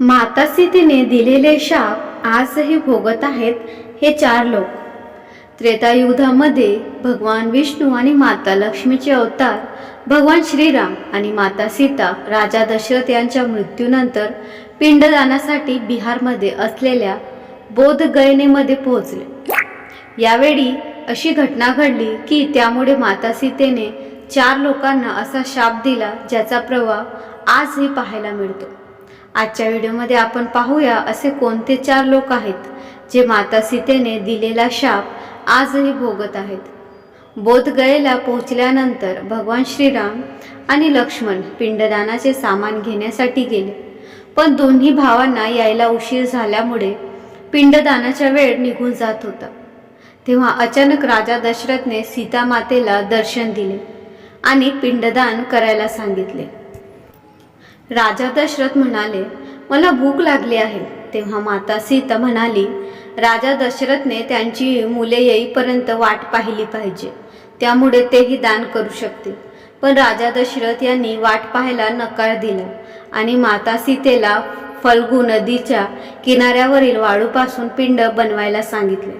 माता सीतेने दिलेले शाप आजही भोगत आहेत हे चार लोक. त्रेतायुधामध्ये भगवान विष्णू आणि माता लक्ष्मीचे अवतार भगवान श्रीराम आणि माता सीता राजा दशरथ यांच्या मृत्यूनंतर पिंडदानासाठी बिहारमध्ये असलेल्या बोधगयनेमध्ये पोहोचले. यावेळी अशी घटना घडली की त्यामुळे माता सीतेने चार लोकांना असा शाप दिला ज्याचा प्रभाव आजही पाहायला मिळतो. आजच्या व्हिडिओमध्ये आपण पाहूया असे कोणते चार लोक आहेत जे माता सीतेने दिलेला शाप आजही भोगत आहेत. बोधगयेला पोहोचल्यानंतर भगवान श्रीराम आणि लक्ष्मण पिंडदानाचे सामान घेण्यासाठी गेले. पण दोन्ही भावांना यायला उशीर झाल्यामुळे पिंडदानाचा वेळ निघून जात होता. तेव्हा अचानक राजा दशरथने सीतामातेला दर्शन दिले आणि पिंडदान करायला सांगितले. राजा दशरथ म्हणाले मला भूक लागली आहे. तेव्हा माता सीता म्हणाली राजा दशरथने त्यांची मुले येईपर्यंत वाट पाहिली पाहिजे. त्यामुळे तेही दान करू शकतील पण राजा दशरथ यांनी वाट पाहायला नकार दिला आणि माता सीतेला फल्गू नदीच्या किनाऱ्यावरील वाळूपासून पिंड बनवायला सांगितले.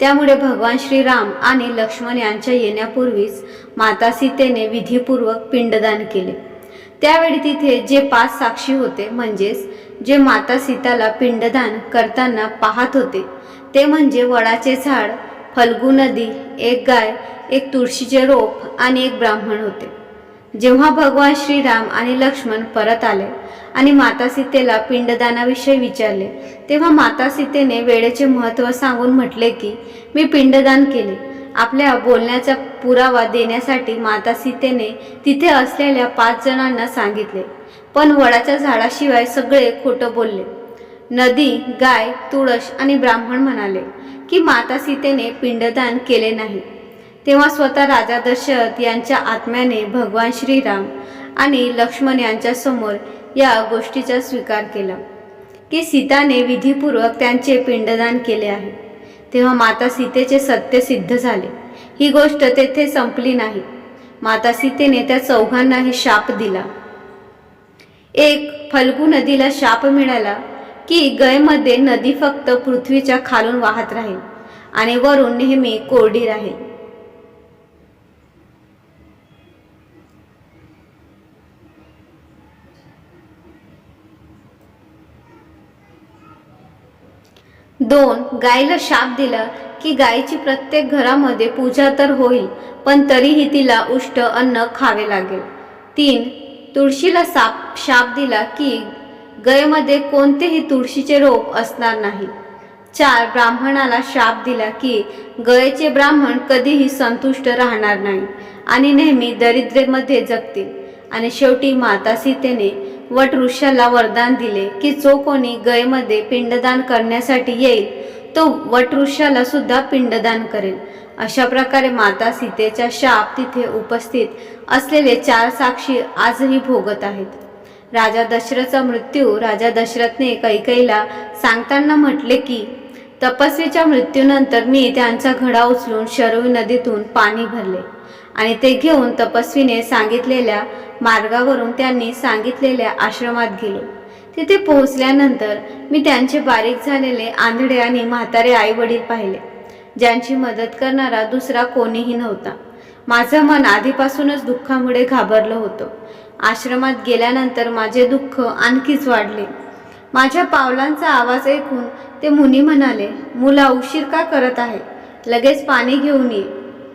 त्यामुळे भगवान श्रीराम आणि लक्ष्मण यांच्या येण्यापूर्वीच माता सीतेने विधीपूर्वक पिंडदान केले. त्यावेळी तिथे जे पाच साक्षी होते म्हणजेच जे माता सीताला पिंडदान करताना पाहत होते ते म्हणजे वडाचे झाड फल्गू नदी एक गाय एक तुळशीचे रोप आणि एक ब्राह्मण होते. जेव्हा भगवान श्रीराम आणि लक्ष्मण परत आले आणि माता सीतेला पिंडदानाविषयी विचारले तेव्हा माता सीतेने वेळेचे महत्त्व सांगून म्हटले की मी पिंडदान केले. आपल्या बोलण्याचा पुरावा देण्यासाठी माता सीतेने तिथे असलेल्या पाच जणांना सांगितले. पण वडाच्या झाडाशिवाय सगळे खोटं बोलले. नदी गाय तुळस आणि ब्राह्मण म्हणाले की माता सीतेने पिंडदान केले नाही. तेव्हा स्वतः राजा दशरथ यांच्या आत्म्याने भगवान श्रीराम आणि लक्ष्मण यांच्या समोर या गोष्टीचा स्वीकार केला की सीताने विधीपूर्वक त्यांचे पिंडदान केले आहे. तेव्हा माता सीतेचे सत्य सिद्ध झाले. ही गोष्ट तेथे संपली नाही. माता सीतेने त्या चौघांनाही शाप दिला. एक फल्गू नदीला शाप मिळाला की गयमध्ये नदी फक्त पृथ्वीच्या खालून वाहत राहील आणि वरून नेहमी कोरडी राहील. दोन गायीला शाप दिला की गायीची प्रत्येक घरामध्ये पूजा तर होईल पण तरीही तिला उष्ट अन्न खावे लागेल. तीन तुळशीला साप शाप दिला की गयमध्ये कोणतेही तुळशीचे रोप असणार नाही. चार ब्राह्मणाला शाप दिला की गयेचे ब्राह्मण कधीही संतुष्ट राहणार नाही आणि नेहमी दरिद्रेमध्ये जगतील. आणि शेवटी माता सीतेने वटवृक्षाला वरदान दिले की जो कोणी गयमध्ये पिंडदान करण्यासाठी येईल तो वटवृक्षाला सुद्धा पिंडदान करेल. अशा प्रकारे माता सीतेचा शाप तिथे उपस्थित असलेले चार साक्षी आजही भोगत आहेत. राजा दशरथचा मृत्यू राजा दशरथने कैकईला सांगताना म्हटले की तपस्वीच्या मृत्यूनंतर मी त्यांचा घडा उचलून शरवी नदीतून पाणी भरले. आणि ते घेऊन तपस्वीने सांगितलेल्या मार्गावरून त्यांनी सांगितलेल्या आश्रमात गेलो. तिथे पोहोचल्यानंतर मी त्यांचे बारीक झालेले आंधळे आणि म्हातारे आई वडील पाहिले ज्यांची मदत करणारा दुसरा कोणीही नव्हता. माझं मन आधीपासूनच दुःखामुळे घाबरलं होतं. आश्रमात गेल्यानंतर माझे दुःख आणखीच वाढले. माझ्या पावलांचा आवाज ऐकून ते मुनी म्हणाले मुला उशीर का करत आहे? लगेच पाणी घेऊन ये.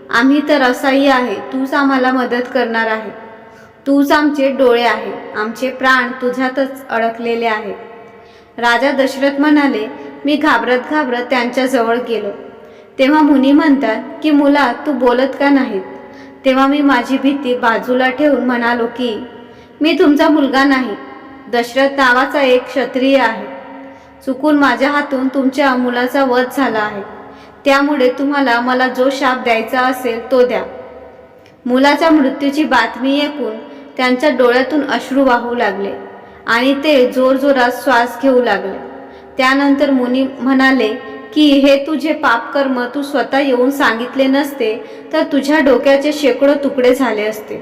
आम्ही तर असह्य आहे तूच आम्हाला मदत करणार आहे. तूच आमचे डोळे आहे आमचे प्राण तुझ्यातच अडकलेले आहे. राजा दशरथ म्हणाले मी घाबरत घाबरत त्यांच्याजवळ गेलो. तेव्हा मुनी म्हणतात की मुला तू बोलत का नाहीत? तेव्हा मी माझी भीती बाजूला ठेवून म्हणालो की मी तुमचा मुलगा नाही. दशरथ नावाचा एक क्षत्रिय आहे. चुकून माझ्या हातून तुमच्या मुलाचा वध झाला आहे. त्यामुळे तुम्हाला मला जो शाप द्यायचा असेल तो द्या. मुलाच्या मृत्यूची बातमी ऐकून त्यांच्या डोळ्यातून अश्रू वाहू लागले आणि ते जोरजोरात श्वास घेऊ लागले. त्यानंतर मुनी म्हणाले की हे तुझे पापकर्म तू स्वतः येऊन सांगितले नसते तर तुझ्या डोक्याचे शेकडो तुकडे झाले असते.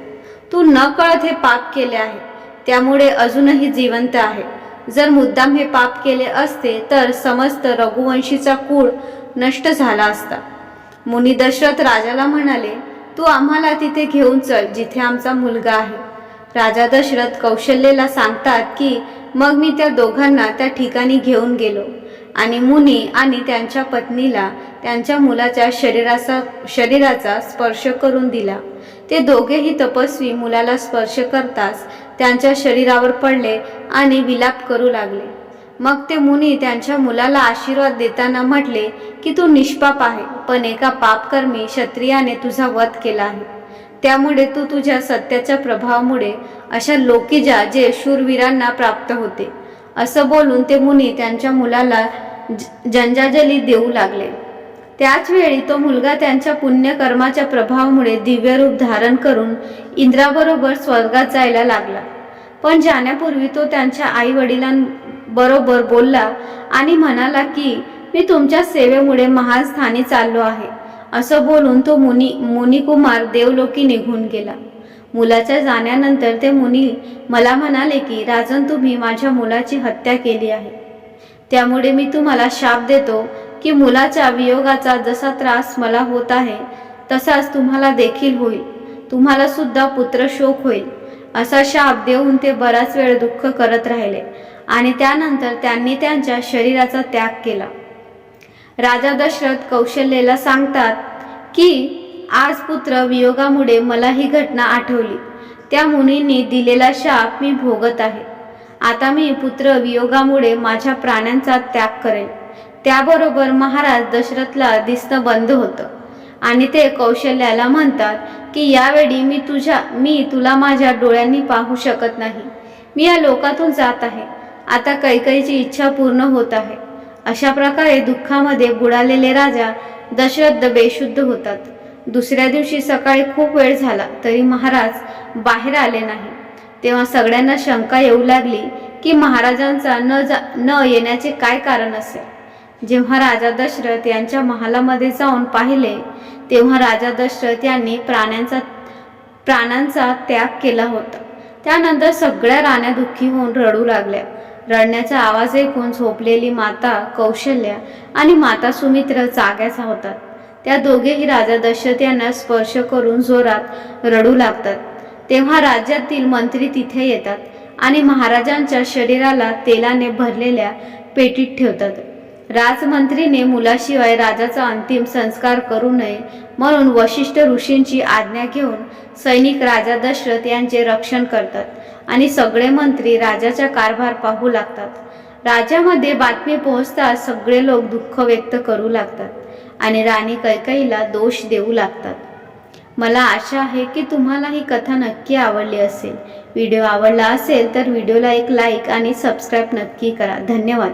तू न कळत हे पाप केले आहे. त्यामुळे अजूनही जिवंत आहे. जर मुद्दाम हे पाप केले असते तर समस्त रघुवंशीचा कूळ नष्ट झाला असता. मुनी दशरथ राजाला म्हणाले तू आम्हाला तिथे घेऊन चल जिथे आमचा मुलगा आहे. राजा दशरथ कौशल्येला सांगतात की मग मी त्या दोघांना त्या ठिकाणी घेऊन गेलो. आणि मुनी आणि त्यांच्या पत्नीला त्यांच्या मुलाच्या शरीराचा शरीराचा स्पर्श करून दिला. ते दोघेही तपस्वी मुलाला स्पर्श करताच त्यांच्या शरीरावर पडले आणि विलाप करू लागले. मग ते मुनी त्यांच्या मुलाला आशीर्वाद देताना म्हटले की तू निष्पाप आहे पण एका पापकर्मी क्षत्रियाने तुझा वध केला आहे. त्यामुळे तू तुझ्या सत्याच्या प्रभावामुळे अशा लोकीजा जे शूरवीरांना प्राप्त होते. असं बोलून ते मुनी त्यांच्या मुलाला ज- जंजाजली देऊ लागले. त्याच वेळी तो मुलगा त्यांच्या पुण्यकर्माच्या प्रभावामुळे दिव्यरूप धारण करून इंद्राबरोबर स्वर्गात जायला लागला. पण जाण्यापूर्वी तो त्यांच्या आई वडिलांबरोबर बोलला आणि म्हणाला की मी तुमच्या सेवेमुळे महान स्थानी चाललो आहे. असं बोलून तो मुनी मुनिकुमार देवलोकी निघून गेला. मुलाच्या जाण्यानंतर ते मुनी मला म्हणाले की राजन तुम्ही माझ्या मुलाची हत्या केली आहे. त्यामुळे मी तुम्हाला शाप देतो की मुलाच्या वियोगाचा जसा त्रास मला होत आहे तसाच तुम्हाला देखील होईल. तुम्हाला सुद्धा पुत्र शोक होईल. असा शाप देऊन ते बराच वेळ दुःख करत राहिले आणि त्यानंतर त्यांनी त्यांच्या शरीराचा त्याग केला. राजा दशरथ कौशल्येला सांगतात की आज पुत्र वियोगामुळे मला ही घटना आठवली. त्या मुनींनी दिलेला शाप मी भोगत आहे. आता मी पुत्र वियोगामुळे माझ्या प्राण्यांचा त्याग करेन. त्याबरोबर महाराज दशरथला दिसणं बंद होतं. आणि ते कौशल्याला म्हणतात की यावेळी मी तुझ्या मी तुला माझ्या डोळ्यांनी पाहू शकत नाही. मी या लोकातून जात आहे. आता कैकईची इच्छा पूर्ण होत आहे. अशा प्रकारे दुःखामध्ये बुडालेले राजा दशरथ बेशुद्ध होतात. दुसऱ्या दिवशी सकाळी खूप वेळ झाला तरी महाराज बाहेर आले नाही. तेव्हा सगळ्यांना शंका येऊ लागली की महाराजांचा न जा न येण्याचे काय कारण असेल? जेव्हा राजा दशरथ यांच्या महालामध्ये जाऊन पाहिले तेव्हा राजा दशरथ यांनी प्राण्यांचा प्राणांचा त्याग केला होता. त्यानंतर सगळ्या राण्या दुःखी होऊन रडू लागल्या. रडण्याचा आवाज ऐकून झोपलेली माता कौशल्या आणि माता सुमित्र जाग्याचा होतात त्या दोघेही राजा दशरथ यांना स्पर्श करून जोरात रडू लागतात. तेव्हा राज्यातील मंत्री तिथे येतात आणि महाराजांच्या शरीराला तेलाने भरलेल्या पेटीत ठेवतात. राजमंत्रीने मुलाशिवाय राजाचा अंतिम संस्कार करू नये म्हणून वशिष्ठ ऋषींची आज्ञा घेऊन सैनिक राजा दशरथ यांचे रक्षण करतात आणि सगळे मंत्री राजाचा कारभार पाहू लागतात. राज्यामध्ये बातमी पोहोचताच सगळे लोक दुःख व्यक्त करू लागतात आणि राणी कैकईला दोष देऊ लागतात. मला आशा आहे की तुम्हाला ही कथा नक्की आवडली असेल. व्हिडिओ आवडला असेल तर व्हिडिओला एक लाईक आणि सबस्क्राईब नक्की करा. धन्यवाद.